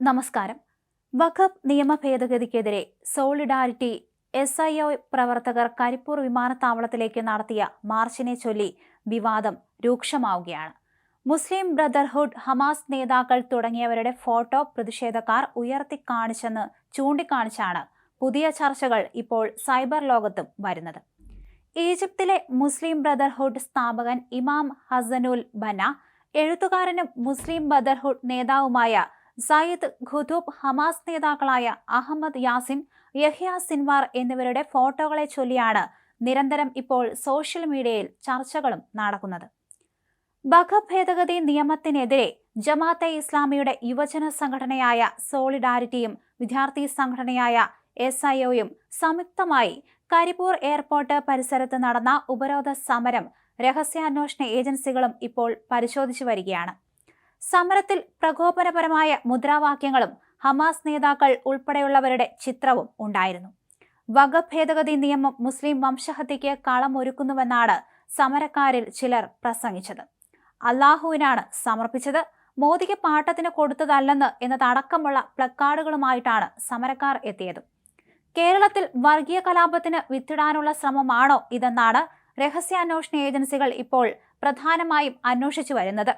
നമസ്കാരം. വഖഫ് നിയമ ഭേദഗതിക്കെതിരെ സോളിഡാരിറ്റി എസ് ഐ ഒ പ്രവർത്തകർ കരിപ്പൂർ വിമാനത്താവളത്തിലേക്ക് നടത്തിയ മാർച്ചിനെ ചൊല്ലി വിവാദം രൂക്ഷമാവുകയാണ്. മുസ്ലിം ബ്രദർഹുഡ് ഹമാസ് നേതാക്കൾ തുടങ്ങിയവരുടെ ഫോട്ടോ പ്രതിഷേധക്കാർ ഉയർത്തിക്കാണിച്ചെന്ന് ചൂണ്ടിക്കാണിച്ചാണ് പുതിയ ചർച്ചകൾ ഇപ്പോൾ സൈബർ ലോകത്തും വരുന്നത്. ഈജിപ്തിലെ മുസ്ലിം ബ്രദർഹുഡ് സ്ഥാപകൻ ഇമാം ഹസനുൽ ബന എഴുത്തുകാരനും മുസ്ലിം ബ്രദർഹുഡ് നേതാവുമായ സയ്യിദ് ഖുദൂബ് ഹമാസ് നേതാക്കളായ അഹമ്മദ് യാസിൻ യഹ്യ സിൻവാർ എന്നിവരുടെ ഫോട്ടോകളെ ചൊല്ലിയാണ് നിരന്തരം ഇപ്പോൾ സോഷ്യൽ മീഡിയയിൽ ചർച്ചകളും നടക്കുന്നത്. ഭേദഗതി നിയമത്തിനെതിരെ ജമാഅത്തെ ഇസ്ലാമിയുടെ യുവജന സംഘടനയായ സോളിഡാരിറ്റിയും വിദ്യാർത്ഥി സംഘടനയായ എസ് ഐ ഒയും സംയുക്തമായി കരിപ്പൂർ എയർപോർട്ട് പരിസരത്ത് നടന്ന ഉപരോധ സമരം രഹസ്യാന്വേഷണ ഏജൻസികളും ഇപ്പോൾ പരിശോധിച്ചു വരികയാണ്. സമരത്തിൽ പ്രകോപനപരമായ മുദ്രാവാക്യങ്ങളും ഹമാസ് നേതാക്കൾ ഉൾപ്പെടെയുള്ളവരുടെ ചിത്രവും ഉണ്ടായിരുന്നു. വകഭേദഗതി ഭേദഗതി നിയമം മുസ്ലിം വംശഹത്യയ്ക്ക് കളമൊരുക്കുന്നുവെന്നാണ് സമരക്കാരിൽ ചിലർ പ്രസംഗിച്ചത്. അള്ളാഹുവിനാണ് സമർപ്പിച്ചത് മോദിക്ക് പാട്ടത്തിന് കൊടുത്തതല്ലെന്ന് എന്നതടക്കമുള്ള പ്ലക്കാർഡുകളുമായിട്ടാണ് സമരക്കാർ എത്തിയത്. കേരളത്തിൽ വർഗീയ കലാപത്തിന് വിത്തിടാനുള്ള ശ്രമമാണോ ഇതെന്നാണ് രഹസ്യാന്വേഷണ ഏജൻസികൾ ഇപ്പോൾ പ്രധാനമായും അന്വേഷിച്ചു വരുന്നത്.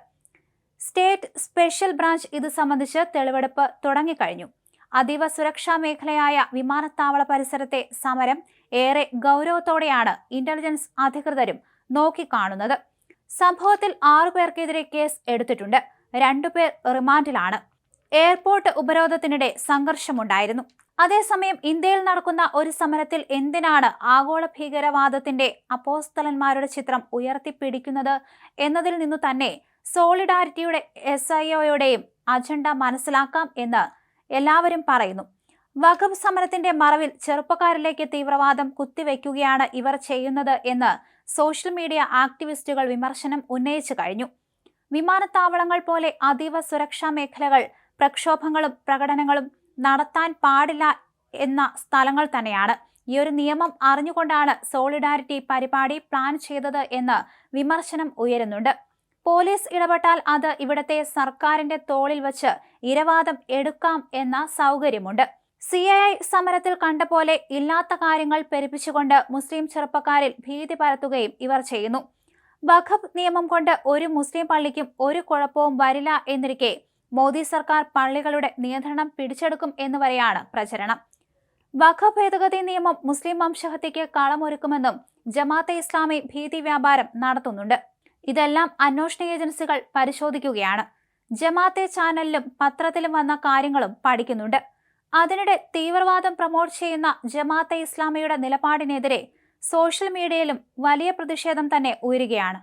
സ്റ്റേറ്റ് സ്പെഷ്യൽ ബ്രാഞ്ച് ഇത് സംബന്ധിച്ച് തെളിവെടുപ്പ് തുടങ്ങിക്കഴിഞ്ഞു. അതീവ സുരക്ഷാ മേഖലയായ വിമാനത്താവള പരിസരത്തെ സമരം ഏറെ ഗൗരവത്തോടെയാണ് ഇന്റലിജൻസ് അധികൃതരും നോക്കിക്കാണുന്നത്. സംഭവത്തിൽ ആറുപേർക്കെതിരെ കേസ് എടുത്തിട്ടുണ്ട്. രണ്ടുപേർ റിമാൻഡിലാണ്. എയർപോർട്ട് ഉപരോധത്തിനിടെ സംഘർഷമുണ്ടായിരുന്നു. അതേസമയം ഇന്ത്യയിൽ നടക്കുന്ന ഒരു സമരത്തിൽ എന്തിനാണ് ആഗോള ഭീകരവാദത്തിന്റെ അപ്പോസ്തലന്മാരുടെ ചിത്രം ഉയർത്തിപ്പിടിക്കുന്നത് എന്നതിൽ നിന്നു തന്നെ സോളിഡാരിറ്റിയുടെ എസ് ഐ ഒയുടെയും അജണ്ട മനസ്സിലാക്കാം എന്ന് എല്ലാവരും പറയുന്നു. വഖഫ് സമരത്തിന്റെ മറവിൽ ചെറുപ്പക്കാരിലേക്ക് തീവ്രവാദം കുത്തിവെക്കുകയാണ് ഇവർ ചെയ്യുന്നത് എന്ന് സോഷ്യൽ മീഡിയ ആക്ടിവിസ്റ്റുകൾ വിമർശനം ഉന്നയിച്ചു കഴിഞ്ഞു. വിമാനത്താവളങ്ങൾ പോലെ അതീവ സുരക്ഷാ മേഖലകൾ പ്രക്ഷോഭങ്ങളും പ്രകടനങ്ങളും നടത്താൻ പാടില്ല എന്ന സ്ഥലങ്ങൾ തന്നെയാണ്. ഈ ഒരു നിയമം അറിഞ്ഞുകൊണ്ടാണ് സോളിഡാരിറ്റി പരിപാടി പ്ലാൻ ചെയ്തത് എന്ന് വിമർശനം ഉയരുന്നുണ്ട്. പോലീസ് ഇടപെട്ടാൽ അത് ഇവിടത്തെ സർക്കാരിന്റെ തോളിൽ വച്ച് ഇരവാദം എടുക്കാം എന്ന സൗകര്യമുണ്ട്. സി ഐ സമരത്തിൽ കണ്ട പോലെ ഇല്ലാത്ത കാര്യങ്ങൾ പെരുപ്പിച്ചുകൊണ്ട് മുസ്ലിം ചെറുപ്പക്കാരിൽ ഭീതി പരത്തുകയും ഇവർ ചെയ്യുന്നു. വഖഫ് നിയമം കൊണ്ട് ഒരു മുസ്ലിം പള്ളിക്കും ഒരു കുഴപ്പവും വരില്ല എന്നിരിക്കെ മോദി സർക്കാർ പള്ളികളുടെ നിയന്ത്രണം പിടിച്ചെടുക്കും എന്നുവരെയാണ് പ്രചരണം. വഖഫ് ഭേദഗതി നിയമം മുസ്ലിം വംശഹത്യയ്ക്ക് കളമൊരുക്കുമെന്നും ജമാഅത്തെ ഇസ്ലാമി ഭീതി വ്യാപാരം നടത്തുന്നുണ്ട്. ഇതെല്ലാം അന്വേഷണ ഏജൻസികൾ പരിശോധിക്കുകയാണ്. ജമാഅത്തെ ചാനലിലും പത്രത്തിലും വന്ന കാര്യങ്ങളും പഠിക്കുന്നുണ്ട്. അതിനിടെ തീവ്രവാദം പ്രൊമോട്ട് ചെയ്യുന്ന ജമാഅത്തെ ഇസ്ലാമിയുടെ നിലപാടിനെതിരെ സോഷ്യൽ മീഡിയയിലും വലിയ പ്രതിഷേധം തന്നെ ഉയരുകയാണ്.